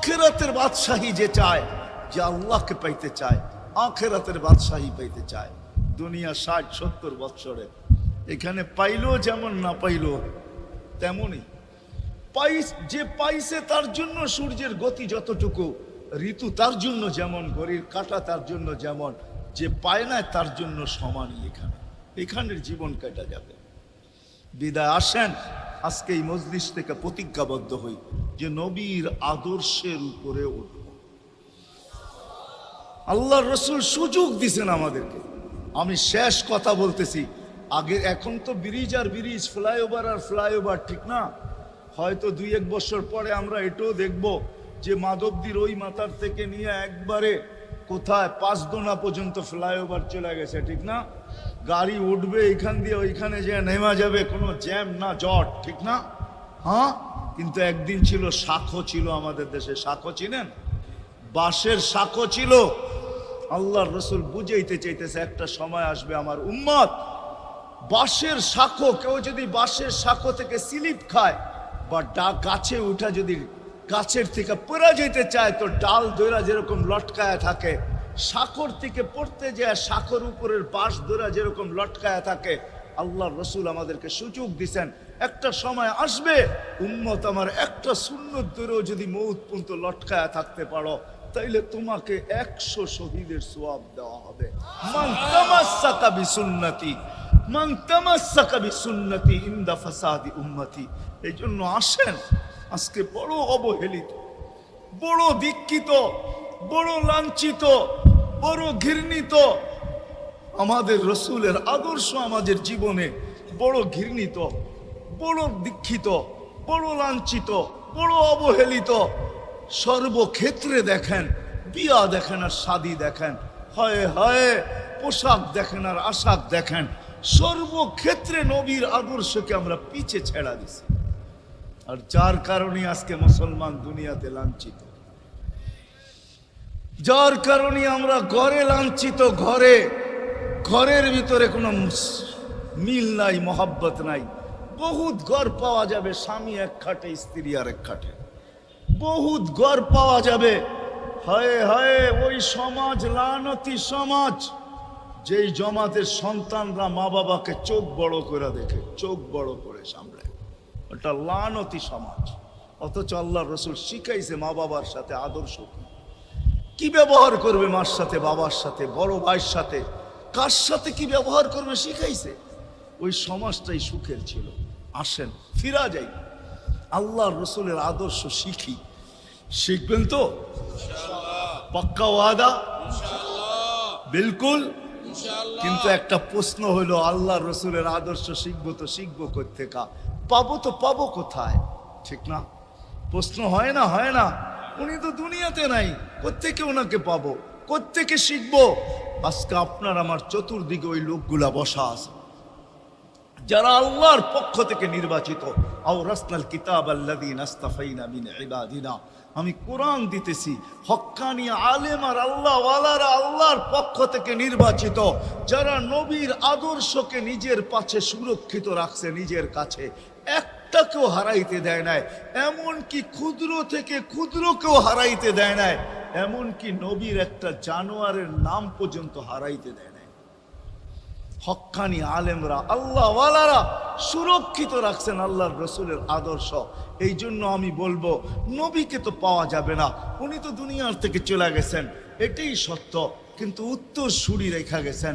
আখেরাতের বাদশাহী যে চায়, যে আল্লাহকে পাইতে চায়, আখেরাতের বাদশাহী পাইতে চায়। দুনিয়া ষাট, সত্তর বৎসরে। এখানে পাইলো যেমন না পাইল, তেমনই। পাইস, যে পাইছে তার জন্য সূর্যের গতি যতটুকু, ঋতু তার জন্য যেমন, ঘড়ির কাটা তার জন্য যেমন, যে পায় না তার জন্য সমানই এখানে। এখানের জীবন কাটা যাবে। বিদায়, আসেন। আজকে এই মজলিস থেকে প্রতিজ্ঞাবদ্ধ হই যে নবীর আদর্শের উপরে উঠব। আল্লাহ রসুল সুযোগ দিছেন আমাদেরকে। আমি শেষ কথা বলতেছি, আগে এখন তো ব্রিজ আর ব্রিজ ফ্লাইওভার আর ফ্লাইওভার ঠিক না? হয়তো দুই এক বছর পরে আমরা এটাও দেখব যে মাধবদীর ওই মাথার থেকে নিয়ে একবারে কোথায় পাঁচদোনা পর্যন্ত ফ্লাইওভার চলে গেছে, ঠিক না? গাড়ি উঠবে এখান দিয়ে ওইখানে যে নেমা যাবে, কোনো জ্যাম না, জট, ঠিক না? হ্যাঁ? কিন্তু একদিন ছিল শাখো ছিল আমাদের দেশে, শাখো চিনেন? বাঁশের শাখো ছিল। আল্লাহর রসুল বুঝাইতে চাইতেছে, একটা সময় আসবে আমার উম্মত, বাঁশের শাখো, কেউ যদি বাঁশের শাখো থেকে স্লিপ খায় বা ডা, গাছে উঠা যদি গাছের থেকে পড়া যেতে চায়, তো ডাল দৈরা যেরকম লটকায় থাকে শাখর থেকে পড়তে যায় শাখর উপরের বাঁশ দৈরা যেরকম লটকায় থাকে, আল্লাহ রসুল আমাদেরকে সুযোগ দিছেন, একটা সময় আসবে, উম্মত আমার একটা সুন্নত দূরেও যদি মৌত পর্যন্ত লটকায় থাকতে পারো, তাইলে তোমাকে একশো শহীদের সোয়াব দেওয়া হবে। এই জন্য আসেন, আজকে বড় অবহেলিত, বড় দীক্ষিত, বড় লাঞ্ছিত বড় ঘৃণিত। আমাদের রসুলের আদর্শ আমাদের জীবনে বড় ঘৃণিত, বড় দীক্ষিত, বড় লাঞ্ছিত, বড় অবহেলিত। সর্বক্ষেত্রে দেখেন, বিয়া দেখেন আর শাদি দেখেন, হয় হয় পোশাক দেখেন আর আশাক দেখেন, সর্বক্ষেত্রে নবীর আদর্শকে আমরা পিছে ছেড়া দিছি। আর যার কারণে আজকে মুসলমান দুনিয়াতে লাঞ্ছিত। যার কারণে আমরা ঘরে লাঞ্ছিত, ঘরে, ঘরের ভিতরে কোনো মিল নাই, মহাব্বত নাই। বহুত ঘর পাওয়া যাবে স্বামী এক খাটে, স্ত্রী আর এক খাটে। বহুত ঘর পাওয়া যাবে। হায় হায়, ওই সমাজ, লানতি সমাজ। যেই জমাতের সন্তানরা মা বাবাকে চোখ বড় করে দেখে, চোখ বড় করে সামলে। ওটা লানতি সমাজ। অথচ আল্লাহ রসুল শিখাইছে মা বাবার সাথে আদর্শ কি? কি ব্যবহার করবে মার সাথে বাবার সাথে বড় ভাইয়ের সাথে? কার সাথে কি ব্যবহার করবে শিখাইছে? ওই সমাজটাই সুখের ছিল। আসেন ফিরা যাই। আল্লাহ রসুলের আদর্শ শিখি। শিখবেন তো? পাক্কা ওয়াদা? বিলকুল? কিন্তু একটা প্রশ্ন হলো আল্লাহ রসুলের আদর্শ শিখব তো শিখব কোথেকা পাবো তো পাবো কোথায়? ঠিক না? প্রশ্ন হয় না হয় না। উনি তো দুনিয়াতে নাই। কোথেকে ওনাকে পাবো? কোথেকে শিখব? আজকে আপনার আমার চতুর্দিকে ওই লোকগুলা বসা আছে। যারা আল্লাহর পক্ষ থেকে নির্বাচিত। কিতাব আমি কোরআন দিতেছি। হক্কানি আলেম আর আল্লাহ আল্লাহর পক্ষ থেকে নির্বাচিত। যারা নবীর আদর্শকে নিজের পাশে সুরক্ষিত রাখছে নিজের কাছে। একটাকেও হারাইতে দেয় নাই, এমনকি ক্ষুদ্র থেকে ক্ষুদ্রকেও হারাইতে দেয় নাই, এমনকি নবীর একটা জানোয়ারের নাম পর্যন্ত হারাইতে দেয় নাই। হক্কানি আলেমরা আল্লাহ ওয়ালারা সুরক্ষিত রাখছেন আল্লাহর রসুলের আদর্শ। এই জন্য আমি বলব, নবীকে তো পাওয়া যাবে না, উনি তো দুনিয়ার থেকে চলে গেছেন, এটাই সত্য। কিন্তু উত্তর সুরি রেখা গেছেন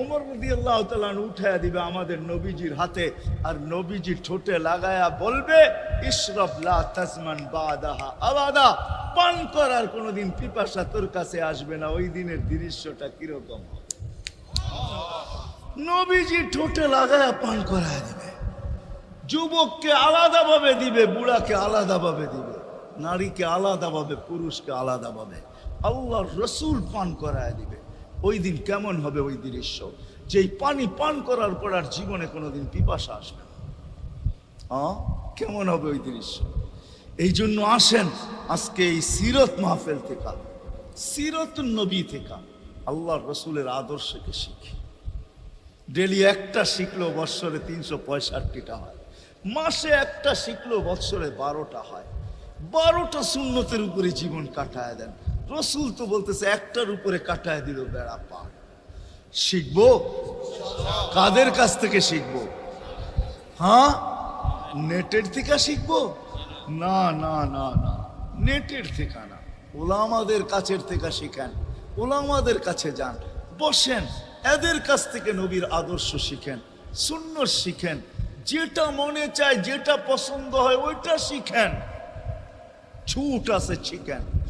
উমর রদি আল্লাহ তালান উঠাইয়া দিবে আমাদের নবীজির হাতে, আর নবীজি ঠোঁটে লাগায়া বলবে ইশরফ লা তাজমান বাদাহা আবাদা। পান করার কোনোদিন পিপাসা তোর কাছে আসবে না, ওই দিনের দৃশ্যটা কীরকম? নবীজি ঠোঁটে লাগায়া পান করায় দিবে। যুবককে আলাদাভাবে দিবে, বুড়াকে আলাদাভাবে দিবে, নারীকে আলাদাভাবে, পুরুষকে আলাদাভাবে। আল্লাহ রসুল পান করায় দিবে। ওই দিন কেমন হবে ওই দৃশ্য? যেই পানি পান করার পর আর জীবনে কোনোদিন পিপাসা আসবে হ্যাঁ? কেমন হবে ওই দৃশ্য? এই জন্য আসেন আজকে এই সিরত মাহফেল থেকে। সিরত নবী থেকে আল্লাহ রসুলের আদর্শকে শিখি। ডেলি একটা শিখলো বৎসরে তিনশো পঁয়ষট্টিটা হয়। মাসে একটা শিখলো বৎসরে বারোটা হয়। বারোটা সুন্নতের উপরে জীবন কাটায় দেন। রসুল তো বলতেছে, একটার উপরে কাটায় দিল বেড়া পার শিখব? কাদের কাছ থেকে শিখব? হ্যাঁ? নেটের থেকে শিখব? না না না না। নেটের থেকে না। ওলামাদের কাছের থেকে শিখেন, ওলামাদের কাছে যান, বসেন। এদের কাছ থেকে নবীর আদর্শ শিখেন শূন্য শিখেন। যেটা মনে চায়, যেটা পছন্দ হয়, ওইটা শিখেন। ছুট আছে, শিখেন।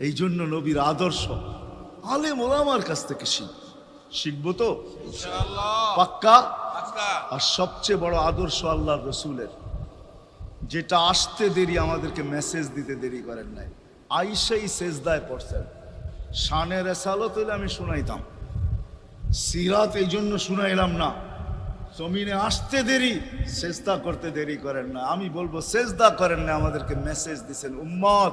এই জন্য নবীর আদর্শ আলেম ওলামার কাছ থেকে শিখ। শিখব তো? পাক্কা? আর সবচেয়ে বড় আদর্শ আল্লাহ রসুলের। যেটা আসতে দেরি আমাদেরকে মেসেজ দিতে দেরি করেন নাই। আইসাই সেজদায় পড়ছেন। শানের এসালত হইলে আমি শুনাইতাম। সিরাত এই জন্য শুনাইলাম না। জমিনে আসতে দেরি সেজদা করতে দেরি করেন না। আমি বলব সেজদা করেন না আমাদেরকে মেসেজ দিছেন। উম্মত!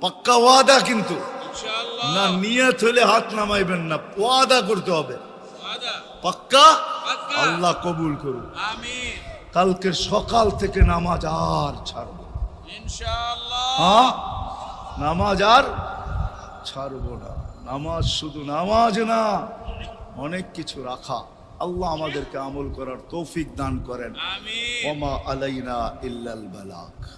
পাক্কা ওয়াদা কিন্তু। না নিয়ত হলে হাত নামাইবেন না ওয়াদা করতে হবে। পাক্কা। আল্লাহ কবুল করুন কালকের সকাল থেকে নামাজ আর ছাড়বো। হ্যাঁ? নামাজ আর ছাড়বো না। নামাজ শুধু নামাজ না অনেক কিছু রাখা। আল্লাহ আমাদেরকে আমল করার তৌফিক দান করেন। ওমা আলাইনা ইল্লাল বালাক।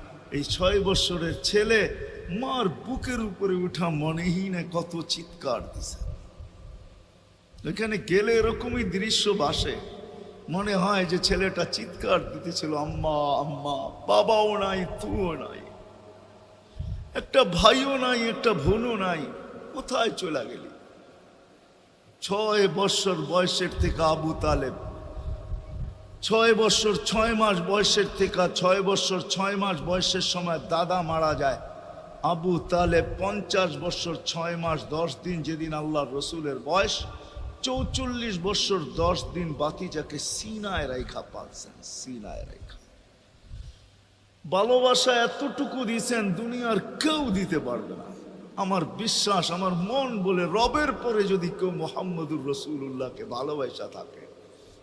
এই ছয় বৎসরের ছেলে মার বুকের উপরে উঠা মনেই না কত চিৎকার দিছে। এখানে গেলে এরকমই দৃশ্য বাসে। মনে হয় যে ছেলেটা চিৎকার দিতেছিল, আম্মা আম্মা, বাবাও নাই তুও নাই। একটা ভাইও নাই, একটা বোনও নাই, কোথায় চলে গেলি? ছয় বৎসর বয়সের থেকে আবু তালেব ছয় বৎসর ছয় মাস বয়সের থেকে ছয় বৎসর ছয় মাস বয়সের সময় দাদা মারা যায়। আবু তালেব পঞ্চাশ বৎসর ছয় মাস, দশ দিন যেদিন আল্লাহ রসুলের বয়স, চৌচল্লিশ বৎসর দশ দিন বাতিজাকে সিনায় রেখা পাচ্ছেন সিনায় রেখা ভালোবাসা এতটুকু দিয়েছেন, দুনিয়ার কেউ দিতে পারবে না। আমার বিশ্বাস, আমার মন বলে রবের পরে যদি কেউ মোহাম্মদুর রসুল্লাহকে ভালোবাসা থাকে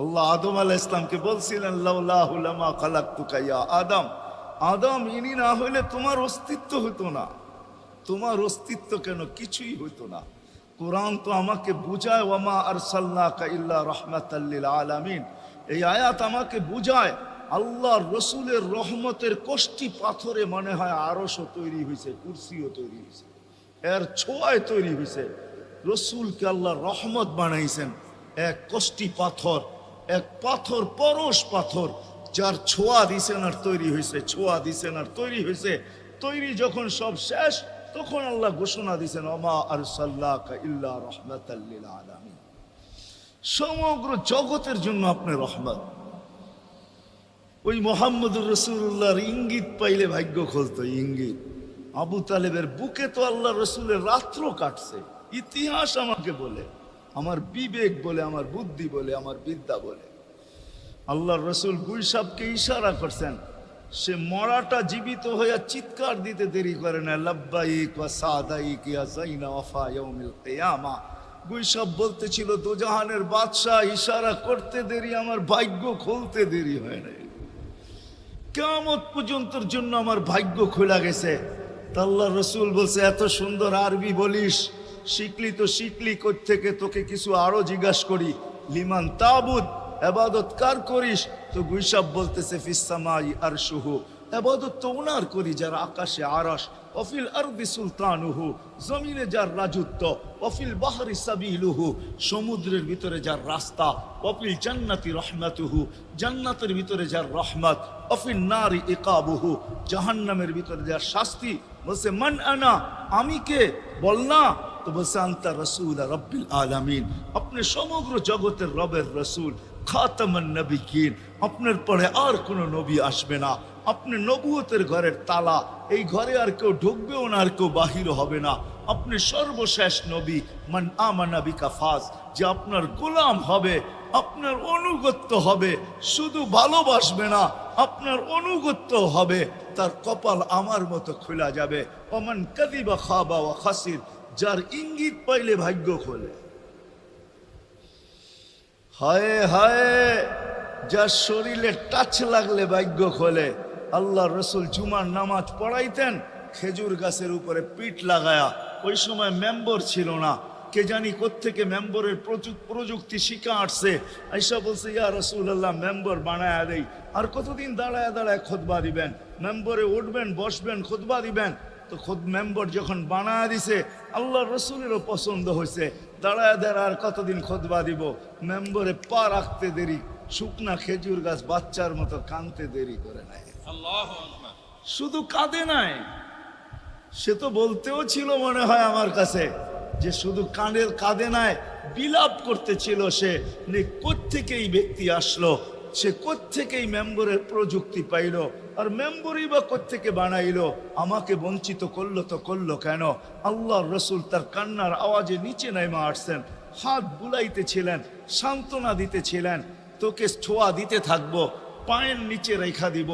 আল্লাহ আদম আলাহ ইসলামকে বলছিলেন আদম। আদম, ইনি না হইলে তোমার অস্তিত্ব হতো না। তোমার অস্তিত্ব কেন? কিছুই হইতো না। কোরআন তো আমাকে বুঝায়, ওয়ামা আরসাল্লাকা ইল্লা রহমাতাল্লিল আলামিন। এই আয়াত আমাকে বুঝায় আল্লাহ রসুলের রহমতের কষ্টি পাথরে মনে হয় আরশও তৈরি হয়েছে কুরসিও তৈরি হয়েছে এর ছোঁয়ায় তৈরি হয়েছে রসুলকে আল্লাহ রহমত বানাইছেন, এক কষ্টি পাথর। এক পাথর, পরশ পাথর, যার ছোঁয়া দিছেন আর তৈরি হয়েছে ছোঁয়া দিছেন আর তৈরি হয়েছে তৈরি যখন সব শেষ, তখন আল্লাহ ঘোষণা দিছেন অমা আর সাল্লাহ ইল্লা রহমতাল্লিল আলামিন। সমগ্র জগতের জন্য আপনি রহমত ওই মোহাম্মদুর রসুল্লাহর ইঙ্গিত পাইলে ভাগ্য খুলতো, ইঙ্গিত। আবু তালেবের বুকে তো আল্লাহ রসুলের রাত্র কাটছে। ইতিহাস আমাকে বলে আমার বিবেক বলে, আমার বুদ্ধি বলে, আমার বিদ্যা বলে। আল্লাহ রসুল গুলসাবকে ইশারা করছেন, সে মরাটা জীবিত হইয়া চিৎকার দিতে দেরি করে না, লাব্বাইক ওয়া সাদাইক ইয়া জাইনা ওয়াফা ইয়াউমিল কিয়ামা। গুইসব বলতেছিল, দোজাহানের বাদশাহ ইশারা করতে দেরি, আমার ভাগ্য খুলতে দেরি হয় নাই। কেমত পর্যন্তর জন্য আমার ভাগ্য খোলা গেছে। তা আল্লাহ রসুল বলছে, এত সুন্দর আরবি বলিস শিখলি তো শিখলি থেকে তোকে কিছু আরও জিজ্ঞাসা করি। লিমান তাবুদ এবাদত কার করিস? তো গুইসাব বলতেছে ফিসামাই আর শুহু এবাদত তো ওনার করি, যার আকাশে আরস অফিল আরবি সুলতানুহু, জমিনে যার রাজত্ব। অফিল বাহারি সাবিলুহু, সমুদ্রের ভিতরে যার রাস্তা। অফিল জান্নাতি রহমাতুহু, জান্নাতের ভিতরে যার রহমত। অফিল নারী ইকাবুহু, জাহান্নামের ভিতরে যার শাস্তি। বলছে, মান আনা, আমি কে? বল না। আপনি সমগ্র জগতের রবের রসুল, খাতামান নবীন আপনার পরে আর কোনো নবী আসবে না। আপনি নবুয়তের ঘরের তালা। এই ঘরে আর কেউ ঢুকবেও না, আর কেউ বাহির হবে না। আপনি সর্বশেষ নবী, মান আমানা বিকাফাজ যে আপনার গোলাম হবে, আপনার অনুগত্য হবে। শুধু ভালোবাসবে না, আপনার অনুগত্য হবে। তার কপাল আমার মতো খোলা যাবে। অমান কাদিবা খাবা ও খাসির। যার ইঙ্গিত পাইলে ভাগ্য খোলে। হায় হায়, যার শরীরে টাচ লাগলে ভাগ্য খোলে। আল্লাহ রসুল জুমার নামাজ পড়াইতেন, খেজুর গাছের উপরে পিঠ লাগায়া। ওই সময় মেম্বর ছিল না। কে জানি কোত্থেকে মেম্বরের প্রযুক- প্রযুক্তি শিখা আসছে। আইসা বলছে, ইয়া রসুল আল্লাহ মেম্বর বানায়া দেই। আর কতদিন দাঁড়ায় দাঁড়ায় খোদবা দিবেন? মেম্বরে উঠবেন, বসবেন, খোদবা দিবেন। তো খোদ মেম্বর যখন বানায় দিছে আল্লাহ রসুলেরও পছন্দ হয়েছে দাঁড়ায় আর কতদিন খোদবা দিব? মেম্বরে পা রাখতে দেরি শুকনা খেজুর গাছ বাচ্চার মতো কানতে দেরি করে নেয় শুধু কাঁদে নাই সে তো বলতেও ছিল মনে হয় আমার কাছে যে শুধু কানের কাঁদে নাই বিলাপ করতেছিল সে নে কোত্থেকে এই ব্যক্তি আসলো? সে কোত্থেকেই মেম্বরের প্রযুক্তি পাইলো? আর মেম্বরই বা কোত্থেকে বানাইলো? আমাকে বঞ্চিত করল তো করল কেন? আল্লাহ রসুল তার কান্নার আওয়াজে নিচে নেমে আসছেন, হাত বুলাইতেছিলেন সান্ত্বনা দিতেছিলেন তোকে ছোঁয়া দিতে থাকব, পায়ের নিচে রেখা দিব,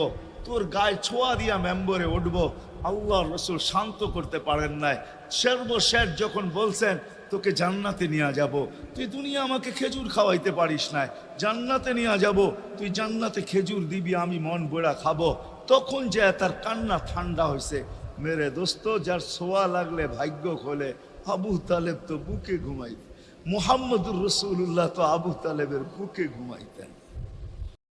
তোর গায়ে ছোঁয়া দিয়া মেম্বরে উঠবো। আল্লাহ রসুল শান্ত করতে পারেন নাই। সর্বশেষ যখন বলছেন তোকে জান্নাতে নিয়ে যাব। তুই দুনিয়া আমাকে খেজুর খাওয়াইতে পারিস না জান্নাতে নিয়ে যাব। তুই জান্নাতে খেজুর দিবি, আমি মন বেড়া খাব। তখন যে তার কান্না ঠান্ডা হয়েছে মেরে দোস্ত, যার সোয়া লাগলে ভাগ্য খোলে। আবু তালেব তো বুকে ঘুমাইতে। মোহাম্মদুর রসুল্লাহ তো আবু তালেবের বুকে ঘুমাইতেন।